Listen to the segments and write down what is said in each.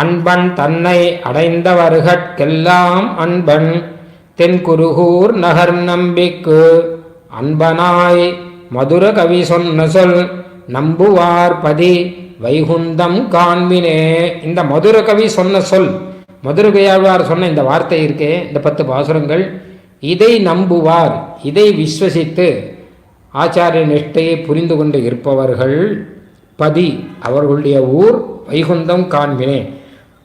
அன்பன் தன்னை அடைந்தவர்கட்கெல்லாம் அன்பன். தென்குருகூர் நகர் நம்பிக்கு அன்பனாய் மதுர கவி சொன்ன சொல் நம்புவார் பதி வைகுந்தம் காண்பினே. இந்த மதுர கவி சொன்ன சொல் மதுரகையாழ்வார் சொன்ன இந்த வார்த்தை இருக்கே இந்த பத்து பாசுரங்கள் இதை நம்புவார் இதை விஸ்வசித்து ஆச்சாரிய நிஷ்டையை புரிந்து கொண்டு இருப்பவர்கள் பதி அவர்களுடைய ஊர் வைகுந்தம் காண்பினே.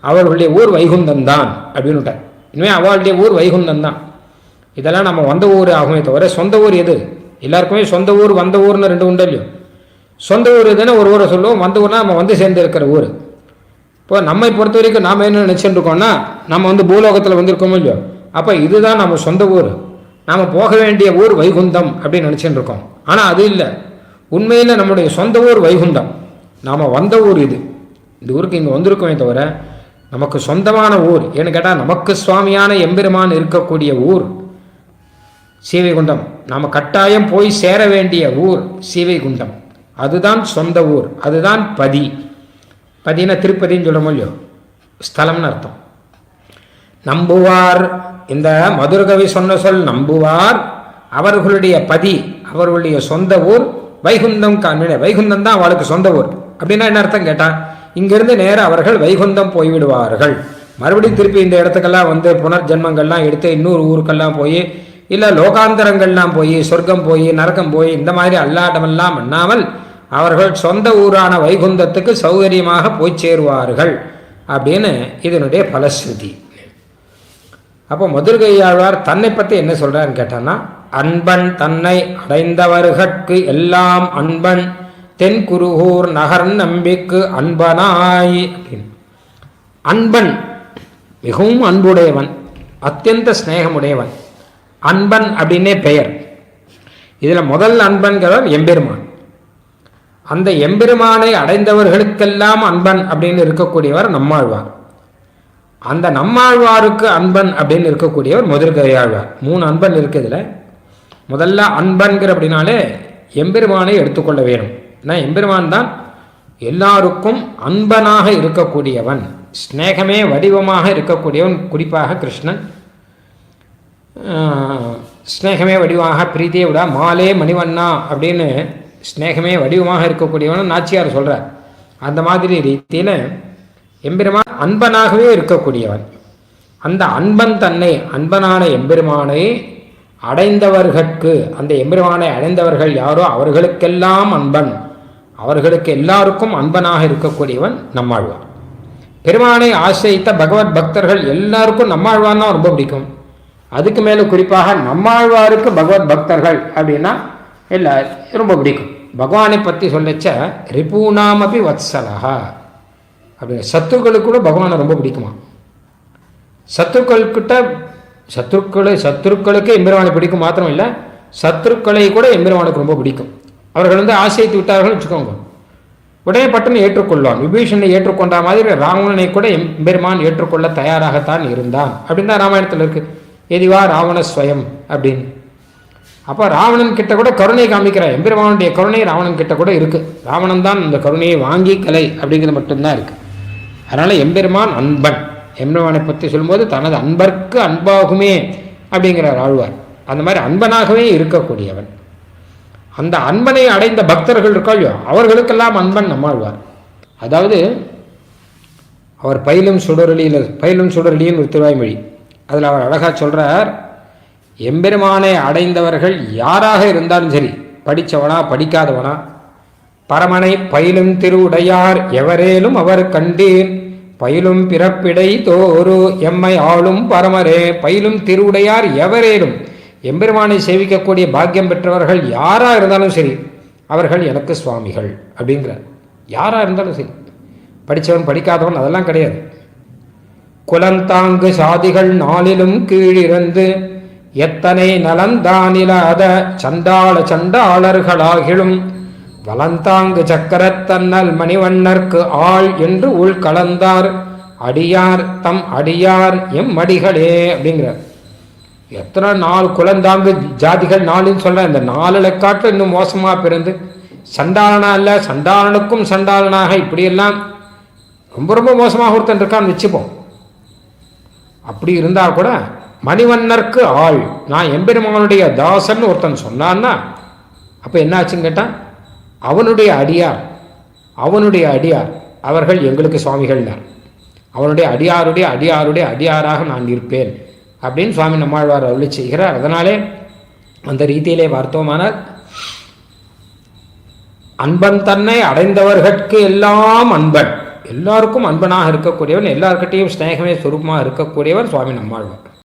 அவர்களுடைய ஊர் வைகுந்தம் தான் அப்படின்னுட்டார் இனிமேல் அவளுடைய ஊர் வைகுந்தம் தான் இதெல்லாம் நம்ம வந்த ஊர் ஆகுமே தவிர சொந்த ஊர் எது? எல்லாருக்குமே சொந்த ஊர் வந்த ஊர்னு ரெண்டு உண்டு இல்லையோ? சொந்த ஊர் எதுன்னு ஒரு ஊரை சொல்லுவோம் வந்த ஊர்னா நம்ம வந்து சேர்ந்து இருக்கிற ஊர். இப்போ நம்மை பொறுத்த வரைக்கும் நாம் என்ன நினச்சிட்டு இருக்கோம்னா நம்ம வந்து பூலோகத்தில் வந்திருக்கோமோ இல்லையோ? அப்போ இதுதான் நம்ம சொந்த ஊர். நாம் போக வேண்டிய ஊர் வைகுந்தம் அப்படின்னு நினச்சிட்டு இருக்கோம். ஆனால் அது இல்லை. உண்மையில் நம்முடைய சொந்த ஊர் வைகுந்தம். நாம் வந்த ஊர் இது. இந்த ஊருக்கு இங்கே வந்திருக்கோமே தவிர நமக்கு சொந்தமான ஊர். ஏன்னு கேட்டால் நமக்கு சுவாமியான எம்பெருமான் இருக்கக்கூடிய ஊர். சீவைகுண்டம். நாம் கட்டாயம் போய் சேர வேண்டிய ஊர் சீவைகுண்டம். அதுதான் சொந்த ஊர். அதுதான் பதி. பதினா திருப்பதின்னு சொல்ல முடியும் ஸ்தலம்னு அர்த்தம். நம்புவார். இந்த மதுரகவி சொன்ன சொல் நம்புவார். அவர்களுடைய பதி அவர்களுடைய சொந்த ஊர் வைகுந்தம் காண்பின வைகுந்தம் தான் அவளுக்கு சொந்த ஊர். அப்படின்னா என்ன அர்த்தம் கேட்டான் இங்கிருந்து நேரம் அவர்கள் வைகுந்தம் போய்விடுவார்கள். மறுபடியும் திருப்பி இந்த இடத்துக்கெல்லாம் வந்து புனர்ஜென்மங்கள்லாம் எடுத்து இன்னொரு ஊருக்கெல்லாம் போய் இல்லை லோகாந்தரங்கள்லாம் போய் சொர்க்கம் போய் நரக்கம் போய் இந்த மாதிரி அல்லாட்டமெல்லாம் பண்ணாமல் அவர்கள் சொந்த ஊரான வைகுந்தத்துக்கு சௌகரியமாக போய் சேருவார்கள் அப்படின்னு இதனுடைய பலஸ்ருதி. அப்போ மதுர்கையாழ்வார் தன்னை பற்றி என்ன சொல்கிறாருன்னு கேட்டான்னா அன்பன் தன்னை அடைந்தவர்கட்கு எல்லாம் அன்பன் தென் குருகூர் நகர் நம்பிக்கு அன்பனாய். அப்படின்னு அன்பன் மிகவும் அன்புடையவன் அத்தியந்த ஸ்நேகமுடையவன் அன்பன் அப்படின்னே பெயர். இதில் முதல் அன்பன்கிறவர் எம்பெருமான். அந்த எம்பெருமானை அடைந்தவர்களுக்கெல்லாம் அன்பன் அப்படின்னு இருக்கக்கூடியவர் நம்மாழ்வார். அந்த நம்மாழ்வாருக்கு அன்பன் அப்படின்னு இருக்கக்கூடியவர் முதற்கையாழ்வார் மூணு அன்பன் இருக்குதுல முதல்ல அன்பன்கிற அப்படின்னாலே எம்பெருமானை எடுத்துக்கொள்ள வேணும் ஏன்னா எம்பெருமான் தான் எல்லாருக்கும் அன்பனாக இருக்கக்கூடியவன் ஸ்நேகமே வடிவமாக இருக்கக்கூடியவன் குறிப்பாக கிருஷ்ணன். ஸ்நேகமே வடிவாக பிரீத்தியை விட மாலே மணிவண்ணா அப்படின்னு ஸ்நேகமே வடிவமாக இருக்கக்கூடியவன் நாச்சியார் சொல்கிறார் அந்த மாதிரி ரீதியில் எம்பெருமான் அன்பனாகவே இருக்கக்கூடியவன். அந்த அன்பன் தன்னை அன்பனான எம்பெருமானை அடைந்தவர்கட்கு அந்த எம்பெருமானை அடைந்தவர்கள் யாரோ அவர்களுக்கெல்லாம் அன்பன். அவர்களுக்கு எல்லாருக்கும் அன்பனாக இருக்கக்கூடியவன் நம்மாழ்வார். பெருமானை ஆசிரித்த பகவத் பக்தர்கள் எல்லாருக்கும் நம்மாழ்வான் தான் ரொம்ப பிடிக்கும். அதுக்கு மேலே குறிப்பாக நம்மாழ்வாருக்கு பகவத் பக்தர்கள் அப்படின்னா இல்லை ரொம்ப பிடிக்கும். பகவானை பற்றி சொல்லச்ச ரிபூனாமபி வத்சலகா அப்படி சத்துருக்களுக்கு கூட பகவானை ரொம்ப பிடிக்குமா சத்துருக்கள்கிட்ட சத்துருக்களை சத்துருக்களுக்கு எம்பெருமானை பிடிக்கும் மாத்திரம் இல்லை சத்துருக்களை கூட எம்பெருமானுக்கு ரொம்ப பிடிக்கும். அவர்கள் வந்து ஆசைத்து விட்டார்கள் வச்சுக்கோங்க. உடனே பட்டனை ஏற்றுக்கொள்வான். விபீஷனை ஏற்றுக்கொண்ட மாதிரி ராவணனை கூட எம்பெருமான் ஏற்றுக்கொள்ள தயாராகத்தான் இருந்தான். அப்படின்னு தான் ராமாயணத்தில் இருக்கு. எதிவா ராவண ஸ்வயம் அப்படின்னு. அப்போ ராவணன் கிட்ட கூட கருணை காமிக்கிறார். எம்பெருமானுடைய கருணை ராவணன் கிட்ட கூட இருக்கு. ராவணன் தான் இந்த கருணையை வாங்கி கலை அப்படிங்கிறது மட்டும்தான் இருக்கு. அதனால எம்பெருமான் அன்பன். எம்பெருமானை பற்றி சொல்லும்போது தனது அன்பர்க்கு அன்பாகுமே அப்படிங்கிறார் ஆழ்வார். அந்த மாதிரி அன்பனாகவே இருக்கக்கூடியவன். அந்த அன்பனை அடைந்த பக்தர்கள் இருக்காயோ அவர்களுக்கெல்லாம் அன்பன் நம்மாழ்வார். அதாவது அவர் பயிலும் சுடரொலியில் பயிலும் சுடரொலியின் ஒரு திருவாய்மொழி. அதில் அவர் அழகாக சொல்கிறார் எம்பெருமானை அடைந்தவர்கள் யாராக இருந்தாலும் சரி படித்தவனா படிக்காதவனா பரமனை பயிலும் திருவுடையார் எவரேலும் அவர் கண்டீர் பயிலும் பிறப்பிடை தோறு எம்மை ஆளும் பரமரே பயிலும் திருவுடையார் எவரேலும் எம்பெருமானை சேவிக்கக்கூடிய பாக்கியம் பெற்றவர்கள் யாராக இருந்தாலும் சரி அவர்கள் எனக்கு சுவாமிகள் அப்படிங்கிறார். யாராக இருந்தாலும் சரி. படித்தவன் படிக்காதவன் அதெல்லாம் கிடையாது. குலந்தாங்கு சாதிகள் நாளிலும் கீழிருந்து எத்தனை நலந்தானிலாத சண்டாள சண்டாளர்களாகிலும் வலந்தாங்கு சக்கரத்தன்னல் மணிவண்ணர்க்கு ஆள் என்று உள் கலந்தார். அடியார் தம் அடியார் எம் அடிகளே அப்படிங்கிறார். எத்தனை நாலு குலந்தாங்கு ஜாதிகள் நாலுன்னு சொல்கிறேன் இந்த நாலுல காட்டும் இன்னும் மோசமாக பிறந்து சண்டாளனா இல்லை சண்டாளனுக்கும் சண்டாளனாக இப்படியெல்லாம் ரொம்ப ரொம்ப மோசமாக ஒருத்தன் இருக்கான்னு வச்சுப்போம். அப்படி இருந்தால் கூட மணிவண்ணருக்கு ஆள் நான் எம்பெருமானுடைய தாசன் ஒருத்தன் சொன்னான்னா அப்போ என்னாச்சுன்னு கேட்டான் அவனுடைய அடியார் அவனுடைய அடியார் அவர்கள் எங்களுக்கு சுவாமிகள்னார். அவனுடைய அடியாருடைய அடியாருடைய அடியாராக நான் இருப்பேன். அப்படின்னு சுவாமி நம்மாழ்வார் அருளி செய்கிறார். அதனாலே அந்த ரீதியிலே பார்த்தோமானால் அன்பன் தன்னை அடைந்தவர்கட்கு எல்லாம் அன்பன். எல்லாருக்கும் அன்பனாக இருக்கக்கூடியவன் எல்லார்கிட்டையும் ஸ்நேகமே சுரூபமாக இருக்கக்கூடியவர் சுவாமி நம்மாழ்வார்.